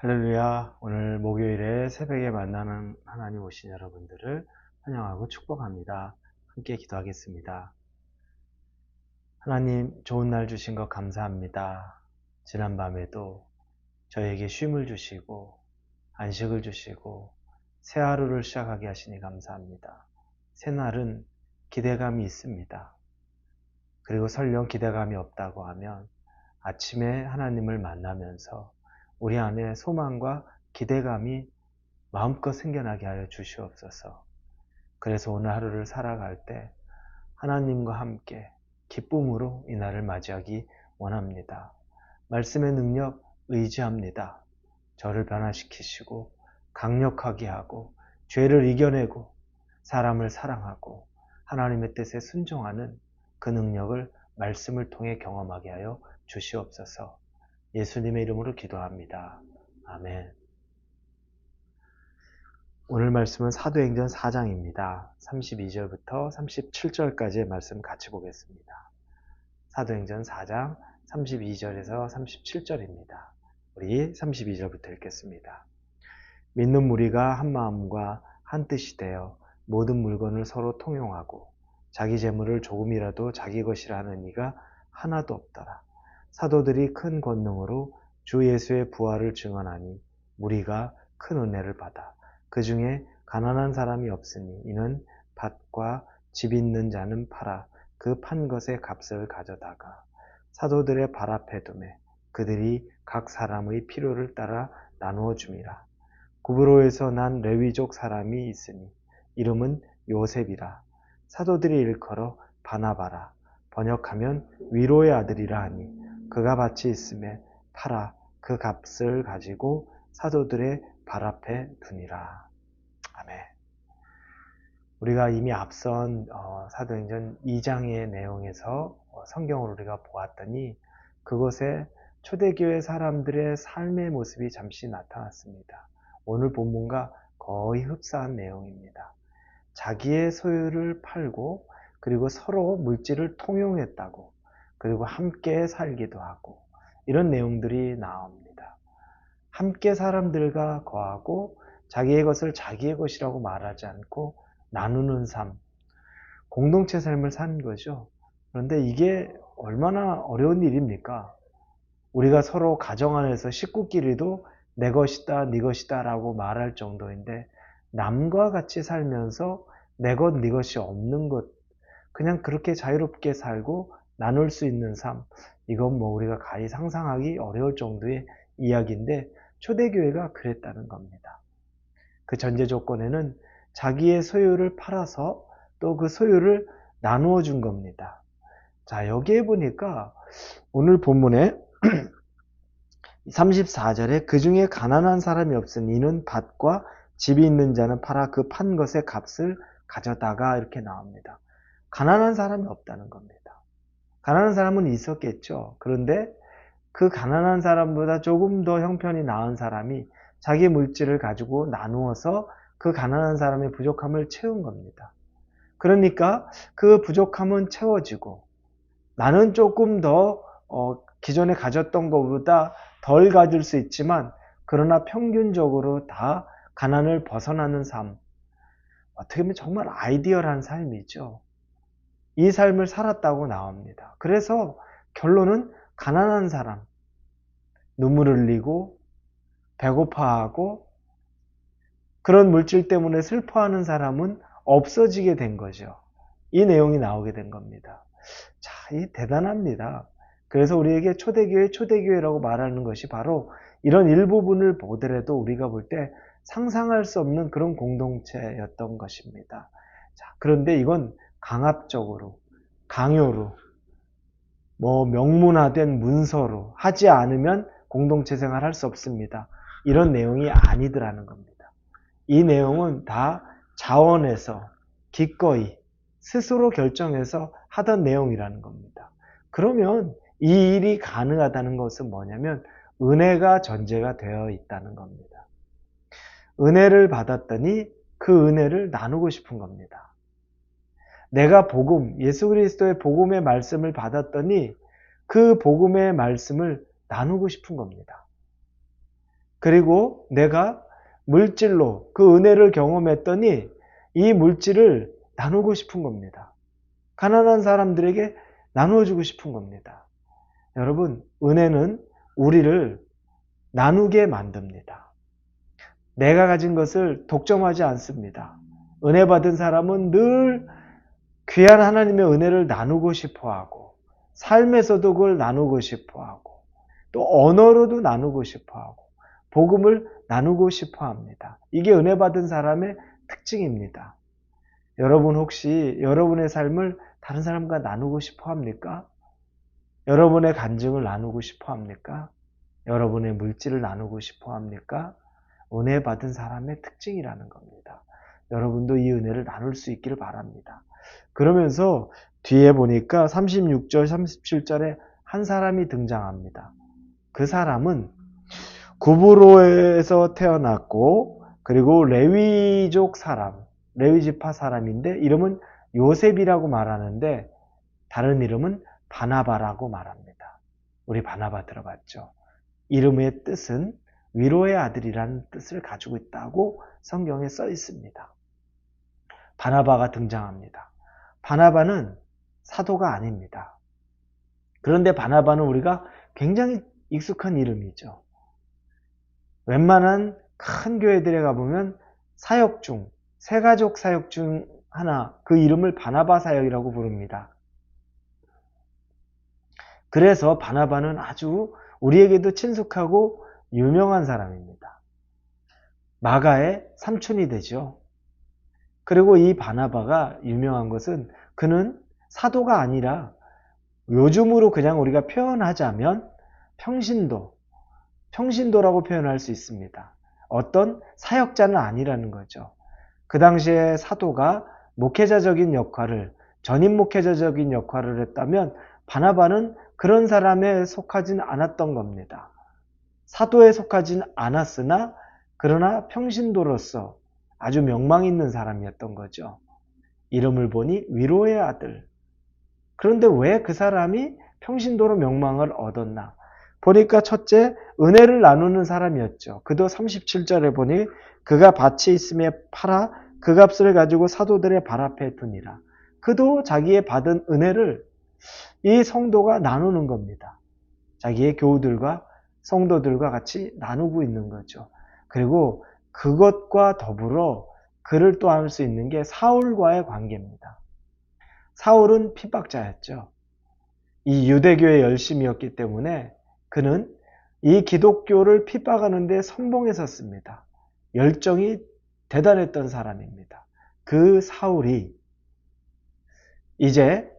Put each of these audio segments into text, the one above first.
할렐루야. 오늘 목요일에 새벽에 만나는 하나님 오신 여러분들을 환영하고 축복합니다. 함께 기도하겠습니다. 하나님, 좋은 날 주신 것 감사합니다. 지난 밤에도 저에게 쉼을 주시고, 안식을 주시고, 새 하루를 시작하게 하시니 감사합니다. 새날은 기대감이 있습니다. 그리고 설령 기대감이 없다고 하면 아침에 하나님을 만나면서 우리 안에 소망과 기대감이 마음껏 생겨나게 하여 주시옵소서. 그래서 오늘 하루를 살아갈 때 하나님과 함께 기쁨으로 이 날을 맞이하기 원합니다. 말씀의 능력 의지합니다. 저를 변화시키시고 강력하게 하고 죄를 이겨내고 사람을 사랑하고 하나님의 뜻에 순종하는 그 능력을 말씀을 통해 경험하게 하여 주시옵소서. 예수님의 이름으로 기도합니다. 아멘. 오늘 말씀은 사도행전 4장입니다. 32절부터 37절까지의 말씀 같이 보겠습니다. 사도행전 4장 32절에서 37절입니다. 우리 32절부터 읽겠습니다. 믿는 무리가 한 마음과 한 뜻이 되어 모든 물건을 서로 통용하고 자기 재물을 조금이라도 자기 것이라 하는 이가 하나도 없더라. 사도들이 큰 권능으로 주 예수의 부활을 증언하니 무리가 큰 은혜를 받아 그 중에 가난한 사람이 없으니 이는 밭과 집 있는 자는 팔아 그 판 것의 값을 가져다가 사도들의 발 앞에 두매 그들이 각 사람의 필요를 따라 나누어 줌이라. 구브로에서 난 레위족 사람이 있으니 이름은 요셉이라. 사도들이 일컬어 바나바라. 번역하면 위로의 아들이라 하니 그가 밭이 있음에 팔아 그 값을 가지고 사도들의 발 앞에 두니라. 아멘. 우리가 이미 앞선 어, 사도행전 2장의 내용에서 어, 성경을 우리가 보았더니 그곳에 초대교회 사람들의 삶의 모습이 잠시 나타났습니다. 오늘 본문과 거의 흡사한 내용입니다. 자기의 소유를 팔고 그리고 서로 물질을 통용했다고 그리고 함께 살기도 하고 이런 내용들이 나옵니다. 함께 사람들과 거하고 자기의 것을 자기의 것이라고 말하지 않고 나누는 삶, 공동체 삶을 사는 거죠. 그런데 이게 얼마나 어려운 일입니까? 우리가 서로 가정 안에서 식구끼리도 내 것이다, 네 것이다 라고 말할 정도인데 남과 같이 살면서 내 것, 네 것이 없는 것, 그냥 그렇게 자유롭게 살고 나눌 수 있는 삶, 이건 뭐 우리가 가히 상상하기 어려울 정도의 이야기인데 초대교회가 그랬다는 겁니다. 그 전제 조건에는 자기의 소유를 팔아서 또 그 소유를 나누어 준 겁니다. 자, 여기에 보니까 오늘 본문에 34절에 그 중에 가난한 사람이 없으니 이는 밭과 집이 있는 자는 팔아 그 판 것의 값을 가져다가 이렇게 나옵니다. 가난한 사람이 없다는 겁니다. 가난한 사람은 있었겠죠. 그런데 그 가난한 사람보다 조금 더 형편이 나은 사람이 자기 물질을 가지고 나누어서 그 가난한 사람의 부족함을 채운 겁니다. 그러니까 그 부족함은 채워지고 나는 조금 더 어, 기존에 가졌던 것보다 덜 가질 수 있지만 그러나 평균적으로 다 가난을 벗어나는 삶. 어떻게 보면 정말 아이디어란 삶이죠. 이 삶을 살았다고 나옵니다. 그래서 결론은 가난한 사람, 눈물을 흘리고 배고파하고 그런 물질 때문에 슬퍼하는 사람은 없어지게 된 거죠. 이 내용이 나오게 된 겁니다. 자, 이 대단합니다. 그래서 우리에게 초대교회, 초대교회라고 말하는 것이 바로 이런 일부분을 보더라도 우리가 볼 때 상상할 수 없는 그런 공동체였던 것입니다. 자, 그런데 이건 강압적으로, 강요로, 뭐 명문화된 문서로 하지 않으면 공동체 생활 할 수 없습니다. 이런 내용이 아니더라는 겁니다. 이 내용은 다 자원에서 기꺼이 스스로 결정해서 하던 내용이라는 겁니다. 그러면 이 일이 가능하다는 것은 뭐냐면 은혜가 전제가 되어 있다는 겁니다. 은혜를 받았더니 그 은혜를 나누고 싶은 겁니다. 내가 복음, 예수 그리스도의 복음의 말씀을 받았더니 그 복음의 말씀을 나누고 싶은 겁니다. 그리고 내가 물질로 그 은혜를 경험했더니 이 물질을 나누고 싶은 겁니다. 가난한 사람들에게 나누어주고 싶은 겁니다. 여러분, 은혜는 우리를 나누게 만듭니다. 내가 가진 것을 독점하지 않습니다. 은혜 받은 사람은 늘 귀한 하나님의 은혜를 나누고 싶어 하고, 삶에서도 그걸 나누고 싶어 하고, 또 언어로도 나누고 싶어 하고, 복음을 나누고 싶어 합니다. 이게 은혜 받은 사람의 특징입니다. 여러분 혹시 여러분의 삶을 다른 사람과 나누고 싶어 합니까? 여러분의 간증을 나누고 싶어 합니까? 여러분의 물질을 나누고 싶어 합니까? 은혜 받은 사람의 특징이라는 겁니다. 여러분도 이 은혜를 나눌 수 있기를 바랍니다. 그러면서 뒤에 보니까 36절, 37절에 한 사람이 등장합니다. 그 사람은 구브로에서 태어났고 그리고 레위족 사람, 레위 지파 사람인데 이름은 요셉이라고 말하는데 다른 이름은 바나바라고 말합니다. 우리 바나바 들어봤죠? 이름의 뜻은 위로의 아들이라는 뜻을 가지고 있다고 성경에 써 있습니다. 바나바가 등장합니다. 바나바는 사도가 아닙니다. 그런데 바나바는 우리가 굉장히 익숙한 이름이죠. 웬만한 큰 교회들에 가보면 사역 중, 세가족 사역 중 하나, 그 이름을 바나바 사역이라고 부릅니다. 그래서 바나바는 아주 우리에게도 친숙하고 유명한 사람입니다. 마가의 삼촌이 되죠. 그리고 이 바나바가 유명한 것은 그는 사도가 아니라 요즘으로 그냥 우리가 표현하자면 평신도, 평신도라고 표현할 수 있습니다. 어떤 사역자는 아니라는 거죠. 그 당시에 사도가 목회자적인 역할을, 전임 목회자적인 역할을 했다면 바나바는 그런 사람에 속하진 않았던 겁니다. 사도에 속하진 않았으나 그러나 평신도로서 아주 명망 있는 사람이었던 거죠. 이름을 보니 위로의 아들. 그런데 왜 그 사람이 평신도로 명망을 얻었나? 보니까 첫째, 은혜를 나누는 사람이었죠. 그도 37절에 보니 그가 밭이 있음에 팔아 그 값을 가지고 사도들의 발 앞에 두니라. 그도 자기의 받은 은혜를 이 성도가 나누는 겁니다. 자기의 교우들과 성도들과 같이 나누고 있는 거죠. 그리고 그것과 더불어 그를 또할수 있는 게 사울과의 관계입니다. 사울은 핍박자였죠. 이 유대교의 열심이었기 때문에 그는 이 기독교를 핍박하는데 선봉했었습니다. 열정이 대단했던 사람입니다. 그 사울이 이제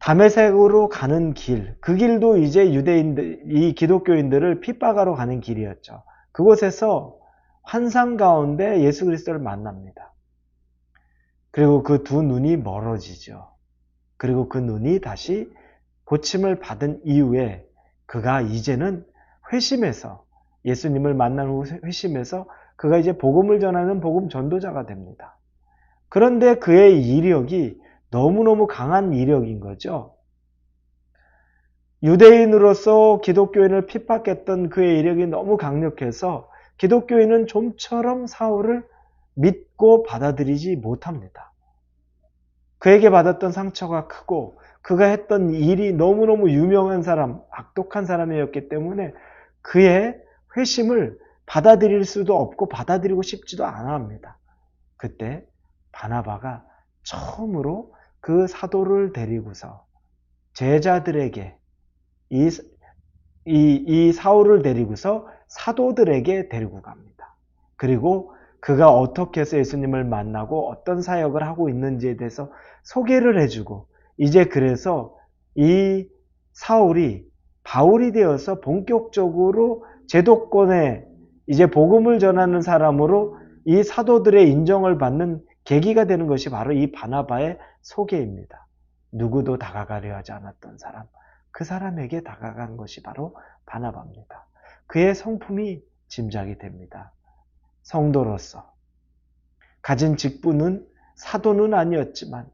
담에색으로 가는 길, 그 길도 이제 유대인들, 이 기독교인들을 핍박하러 가는 길이었죠. 그곳에서 환상 가운데 예수 그리스도를 만납니다. 그리고 그 두 눈이 멀어지죠. 그리고 그 눈이 다시 고침을 받은 이후에 그가 이제는 회심해서 예수님을 만난 후 회심해서 그가 이제 복음을 전하는 복음 전도자가 됩니다. 그런데 그의 이력이 너무너무 강한 이력인 거죠. 유대인으로서 기독교인을 핍박했던 그의 이력이 너무 강력해서 기독교인은 좀처럼 사울을 믿고 받아들이지 못합니다. 그에게 받았던 상처가 크고 그가 했던 일이 너무너무 유명한 사람, 악독한 사람이었기 때문에 그의 회심을 받아들일 수도 없고 받아들이고 싶지도 않아 합니다. 그때 바나바가 처음으로 그 사도를 데리고서 제자들에게 이, 이, 이 사울을 데리고서 사도들에게 데리고 갑니다. 그리고 그가 어떻게 해서 예수님을 만나고 어떤 사역을 하고 있는지에 대해서 소개를 해주고 이제 그래서 이 사울이 바울이 되어서 본격적으로 제도권에 이제 복음을 전하는 사람으로 이 사도들의 인정을 받는 계기가 되는 것이 바로 이 바나바의 소개입니다. 누구도 다가가려 하지 않았던 사람, 그 사람에게 다가간 것이 바로 바나바입니다. 그의 성품이 짐작이 됩니다. 성도로서 가진 직분은 사도는 아니었지만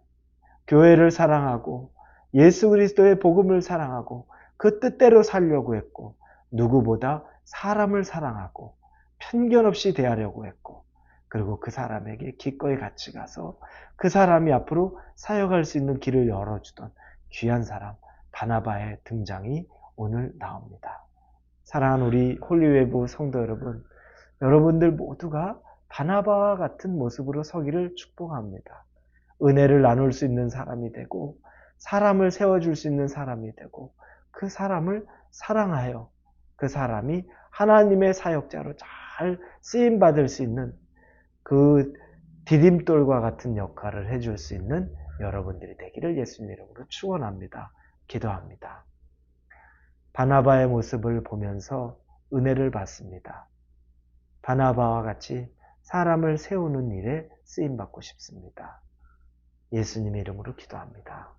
교회를 사랑하고 예수 그리스도의 복음을 사랑하고 그 뜻대로 살려고 했고 누구보다 사람을 사랑하고 편견 없이 대하려고 했고 그리고 그 사람에게 기꺼이 같이 가서 그 사람이 앞으로 사역할 수 있는 길을 열어주던 귀한 사람 바나바의 등장이 오늘 나옵니다. 사랑하는 우리 홀리웨브 성도 여러분, 여러분들 모두가 바나바와 같은 모습으로 서기를 축복합니다. 은혜를 나눌 수 있는 사람이 되고 사람을 세워줄 수 있는 사람이 되고 그 사람을 사랑하여 그 사람이 하나님의 사역자로 잘 쓰임 받을 수 있는 그 디딤돌과 같은 역할을 해줄 수 있는 여러분들이 되기를 예수님 이름으로 축원합니다. 기도합니다. 바나바의 모습을 보면서 은혜를 받습니다. 바나바와 같이 사람을 세우는 일에 쓰임 받고 싶습니다. 예수님 이름으로 기도합니다.